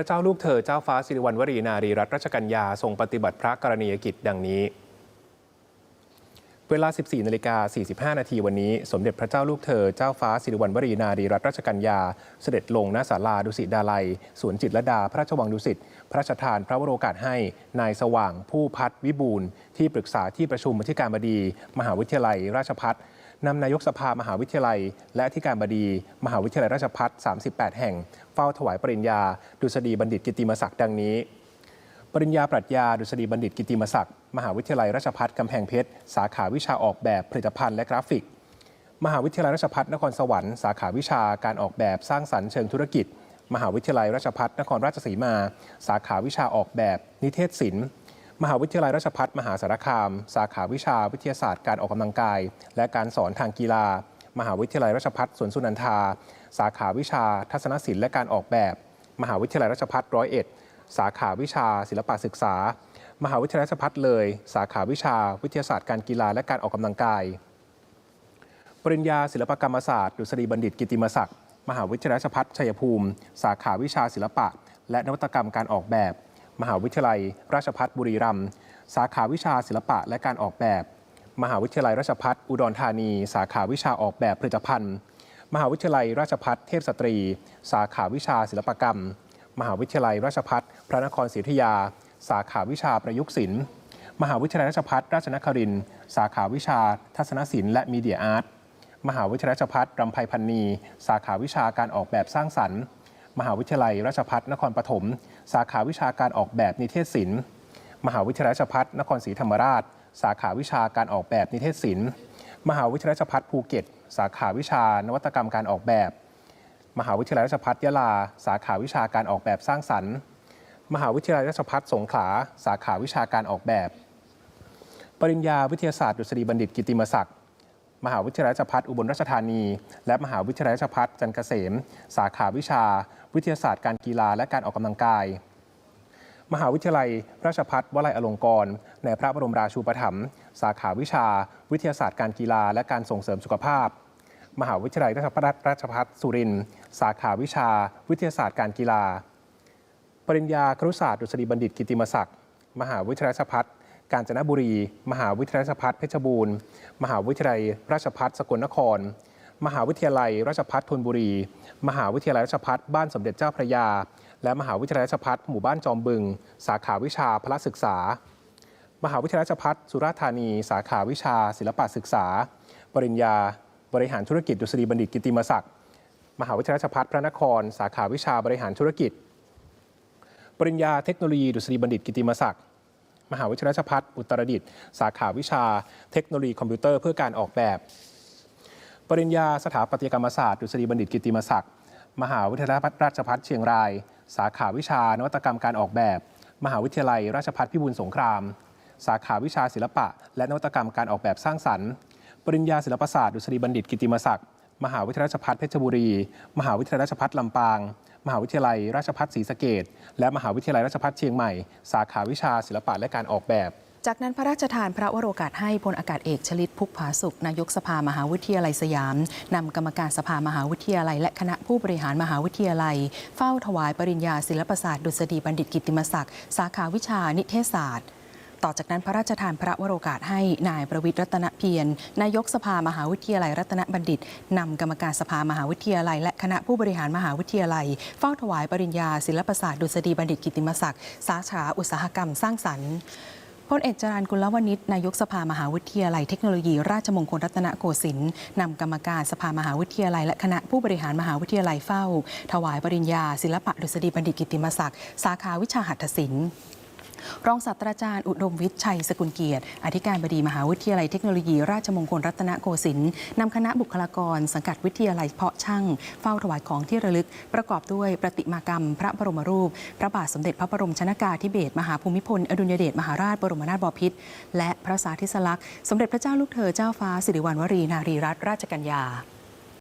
พระเจ้าลูกเธอเจ้าฟ้าสิริวัณวรีนารีรัตนราชกัญญาทรงปฏิบัติพระกรณียกิจดังนี้ เวลา 14นาฬิกา45 นาทีวันนี้ สมเด็จพระเจ้าลูกเธอเจ้าฟ้าสิริวัณวรีนารีรัตนราชกัญญา เสด็จลงณศาลาดุสิตดาลัยสวนจิตรดา พระราชวังดุสิต พระราชทานพระวโรกาสให้ นายสว่างผู้พัฒวิบูลที่ปรึกษาที่ประชุมอธิการบดี มหาวิทยาลัย ราชพัฒ นำนายกสภามหาวิทยาลัย และอธิการบดี มหาวิทยาลัยราชพัฒ38 แห่ง เฝ้าถวายปริญญา ดุษฎีบัณฑิตกิติมศักดิ์ดังนี้ ปริญญาปรัชญาดุษฎีบัณฑิตกิติมศักดิ์มหาวิทยาลัยราชภัฏกำแพงเพชร สาขาวิชาออกแบบผลิตภัณฑ์และกราฟิก มหาวิทยาลัยราชภัฏนครสวรรค์สาขาวิชาการออกแบบสร้างสรรค์เชิงธุรกิจ มหาวิทยาลัยราชภัฏนครราชสีมา สาขาวิชาออกแบบ นิเทศศิลป์ มหาวิทยาลัยราชภัฏมหาสารคาม สาขาวิชาวิทยาศาสตร์การออกกำลังกาย และการสอนทางกีฬา มหาวิทยาลัยราชภัฏสวนสุนันทา สาขาวิชาทัศนศิลป์และการออกแบบ มหาวิทยาลัยราชภัฏร้อยเอ็ดสาขาวิชาศิลปะศึกษา มหาวิทยาลัยราชภัฏเลย สาขาวิชาวิทยาศาสตร์การกีฬาและการออกกำลังกาย ปริญญาศิลปกรรมศาสตร์ดุษฎีบัณฑิตกิตติมศักดิ์มหาวิทยาลัยราชภัฏชัยภูมิ สาขาวิชาศิลปะ และนวัตกรรมการออกแบบ มหาวิทยาลัย ราชภัฏบุรีรัมย์สาขาวิชาศิลปะและการออกแบบ มหาวิทยาลัยราชภัฏอุดรธานี สาขาวิชาออกแบบผลิตภัณฑ์ มหาวิทยาลัยราชภัฏเทพสตรี สาขาวิชาศิลปกรรม มหาวิทยาลัยราชภัฏพระนครศรีอยุธยา สาขาวิชาประยุกต์ศิลป์มหาวิทยาลัยราชภัฏราชนครินทร์สาขาวิชา ทัศนศิลป์และมีเดียอาร์ตมหาวิทยาลัยราชภัฏรำไพพันนี สาขาวิชาการออกแบบสร้างสรรค์ มหาวิทยาลัยราชภัฏนครปฐม สาขาวิชาการออกแบบนิเทศศิลป์ มหาวิทยาลัยราชภัฏนครศรีธรรมราช สาขาวิชาการออกแบบนิเทศศิลป์ มหาวิทยาลัยราชภัฏภูเก็ต สาขาวิชานวัตกรรมการออกแบบ มหาวิทยาลัยราชภัฏยะลา สาขาวิชาการออกแบบสร้างสรรค์ มหาวิทยาลัยราชภัฏสงขลา สาขาวิชาการออกแบบ ปริญญาวิทยาศาสตร์ดุษฎีบัณฑิตกิตติมศักดิ์ มหาวิทยาลัยราชภัฏอุบลราชธานี และมหาวิทยาลัยราชภัฏจันเกษม สาขาวิชา วิทยาศาสตร์การกีฬาและการออกกำลังกาย มหาวิทยาลัยราชภัฏวลัยอลงกรณ์ในพระบรมราชูปถัมภ์สาขาวิชา วิทยาศาสตร์การกีฬาและการส่งเสริมสุขภาพ มหาวิทยาลัยราชภัฏราชภัฏสุรินทร์สาขาวิชา วิทยาศาสตร์การกีฬา ปริญญาครุศาสตร์ดุษฎีบัณฑิตกิตติมศักดิ์มหาวิทยาลัยราชภัฏ กาญจนบุรี มหาวิทยาลัยราชภัฏเพชรบูรณ์ มหาวิทยาลัยราชภัฏสกลนคร มหาวิทยาลัยราชภัฏธนบุรี มหาวิทยาลัยราชภัฏบ้านสมเด็จเจ้าพระยา และมหาวิทยาลัยราชภัฏหมู่บ้านจอมบึง สาขาวิชาพละศึกษา มหาวิทยาลัยราชภัฏสุราษฎร์ธานี สาขาวิชา ศิลปศึกษา ปริญญา บริหารธุรกิจดุษฎีบัณฑิตกิติมศักดิ์ มหาวิทยาลัยราชภัฏพระนคร สาขาวิชาบริหารธุรกิจ ปริญญาเทคโนโลยีดุษฎีบัณฑิตกิติมศักดิ์ มหาวิทยาลัยราชภัฏอุตรดิตถ์สาขาวิชาเทคโนโลยีคอมพิวเตอร์เพื่อการออกแบบ ปริญญาสถาปัตยกรรมศาสตร์ดุษฎีบัณฑิตกิติมศักดิ์มหาวิทยาลัยราชภัฏเชียงราย สาขาวิชานวัตกรรมการออกแบบ มหาวิทยาลัยราชภัฏพิบูลสงคราม สาขาวิชาศิลปะ และนวัตกรรมการออกแบบสร้างสรรค์ ปริญญาศิลปศาสตร์ดุษฎีบัณฑิตกิตติมศักดิ์มหาวิทยาลัยราชภัฏเพชรบุรี มหาวิทยาลัยราชภัฏลำปาง มหาวิทยาลัยราชภัฏศรีสะเกษและมหาวิทยาลัยราชภัฏเชียงใหม่ สาขาวิชาศิลปะและการออกแบบ จากนั้นพระราชทานพระวโรกาสให้พลอากาศเอกชลิตพุกผาสุขนายกสภามหาวิทยาลัยสยาม นำกรรมการสภามหาวิทยาลัย และคณะผู้บริหารมหาวิทยาลัย เฝ้าถวายปริญญาศิลปศาสตร์ดุษฎีบัณฑิตกิติมศักดิ์สาขาวิชานิเทศศาสตร์ ต่อจากนั้นพระราชทานพระวโรกาสให้นายประวิตรรัตนเพียรนายกสภามหาวิทยาลัยรัตนบัณฑิตนำกรรมการสภามหาวิทยาลัย และคณะผู้บริหารมหาวิทยาลัย เฝ้าถวายปริญญา ศิลปศาสตร์ดุษฎีบัณฑิตกิติมศักดิ์สาขาอุตสาหกรรมสร้างสรรค์พลเอกจรัญกุลวณิชนายกสภามหาวิทยาลัยเทคโนโลยี ราชมงคลรัตนโกสินทร์นำกรรมการสภามหาวิทยาลัย และคณะผู้บริหารมหาวิทยาลัยเฝ้า ถวายปริญญา ศิลปะดุษฎีบัณฑิตกิติมศักดิ์สาขาวิชาหัตถศิลป์ รองศาสตราจารย์อุดมวิทย์ชัยสกุลเกียรติ อธิการบดีมหาวิทยาลัยเทคโนโลยี ราชมงคลรัตนโกสินทร์นำคณะบุคลากร สังกัดวิทยาลัยเพาะช่าง เฝ้าถวายของที่ระลึก ประกอบด้วยประติมากรรม พระบรมรูป พระบาทสมเด็จพระบรมชนากาธิเบศรมหาภูมิพล อดุลยเดชมหาราชบรมนาถบพิตรและพระสาธิสลักษณ์สมเด็จพระเจ้าลูกเธอเจ้าฟ้าสิริวัณวรีนารีรัตนราชกัญญา